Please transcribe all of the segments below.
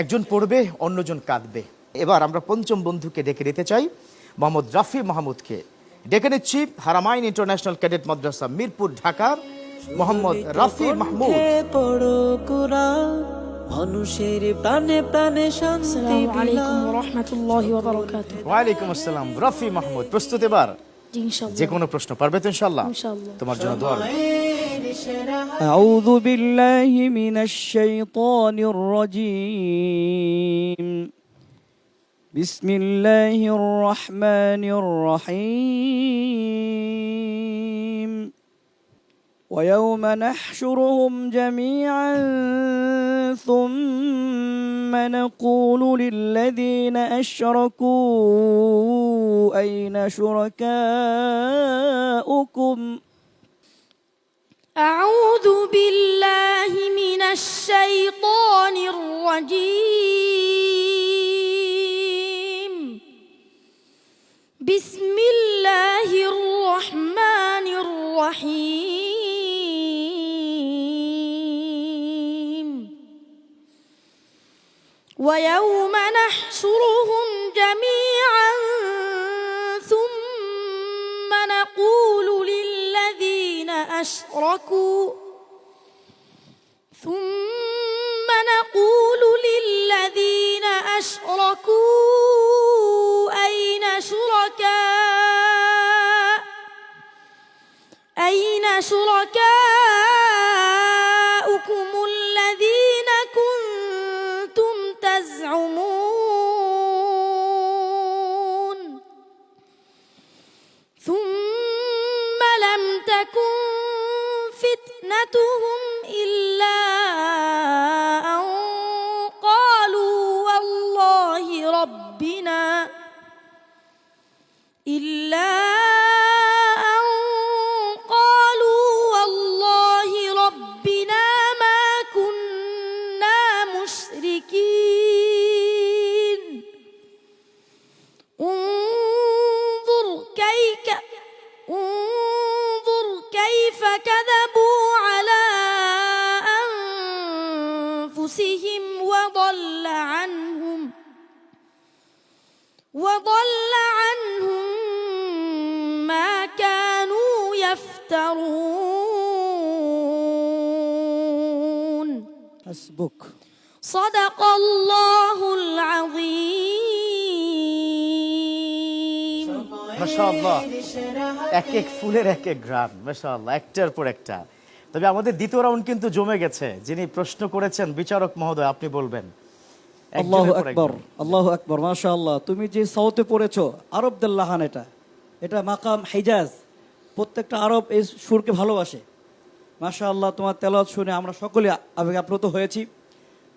একজন পড়বে অন্যজন কাঁদবে। এবার আমরা পঞ্চম বন্ধুকে ডেকে নিতে চাই মোহাম্মদ রাফি মাহমুদকে। ডেকে নিচ্ছি হারামাইন ইন্টারন্যাশনাল ক্যাডেট মাদ্রাসা মিরপুর ঢাকার মোহাম্মদ রাফি মাহমুদ। মানুষের প্রাণে প্রাণে ওয়ালাইকুম আসসালাম রাফি মাহমুদ প্রস্তুত এবার? যে কোনো প্রশ্ন পারবে তো ইনশাল্লাহ তোমার জন্য দোয়া أعوذ بالله من الشيطان الرجيم بسم الله الرحمن الرحيم ويوم نحشرهم جميعا ثم نقول للذين أشركوا أين شركاؤكم ؟ أعوذ بالله من الشيطان الرجيم. بسم الله الرحمن الرحيم. ويوم نحشرهم جميعا أشركوا. ثم نقول للذين أشركوا أين شركاء؟ أين شركاؤكم فتنتهم إلا أن قالوا والله ربنا إلا أن قالوا والله ربنا ما كنا مشركين. انظر كيف انظر كيف كذبوا أنفسهم وضل عنهم وضل عنهم ما كانوا يفترون حسبك صدق الله العظيم মাশাআল্লাহ মায়ের সেরা এক এক ফুলের এক এক গ্রাম মাশাআল্লাহ একটার পর একটা তবে আমাদের দ্বিতীয় রাউন্ড কিন্তু জমে গেছে। যিনি প্রশ্ন করেছেন বিচারক মহোদয় আপনি বলবেন। আল্লাহ আকবর আল্লাহ আকবর মাশা তুমি যে সাউথে পড়েছো এটা। এটা মাকাম হিজাজ। প্রত্যেকটা আরব এই সুরকে ভালোবাসে। তোমার তেলাওয়াত শুনে আমরা সকলে আবেগ আপ্লুত হয়েছি।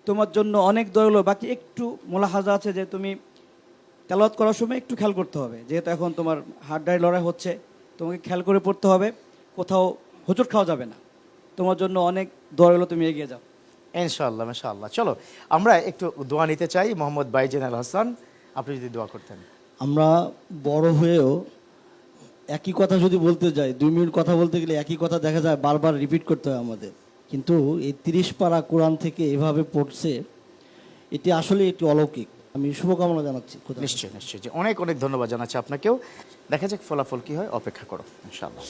তোমার জন্য অনেক দয়ালো বাকি একটু মোলাহাজা আছে যে তুমি তেলাওয়াত করার সময় একটু খেয়াল করতে হবে। যেহেতু এখন তোমার হার্ড ডাই লড়াই হচ্ছে তোমাকে খেয়াল করে পড়তে হবে। কোথাও হোঁচট খাওয়া যাবে না। তোমার জন্য অনেক দয়ালো তুমি এগিয়ে যাও। ইনশাআল্লাহ মাশাআল্লাহ। চলো আমরা একটু দোয়া নিতে চাই মোহাম্মদ বাইজেন আল হাসান। আপনি যদি দোয়া করতেন। আমরা বড় হয়েও একই কথা যদি বলতে যাই দুই মিনিট কথা বলতে গেলে একই কথা দেখা যায় বারবার রিপিট করতে হয় আমাদের। কিন্তু এই তিরিশ পারা কোরআন থেকে এভাবে পড়ছে এটি আসলে একটি অলৌকিক। আমি শুভকামনা জানাচ্ছি খোদা হাফেজ। নিশ্চয়ই নিশ্চয়ই যে অনেক অনেক ধন্যবাদ জানাচ্ছি আপনাকেও। দেখা যাক ফলাফল কি হয় অপেক্ষা করো ইনশাআল্লাহ।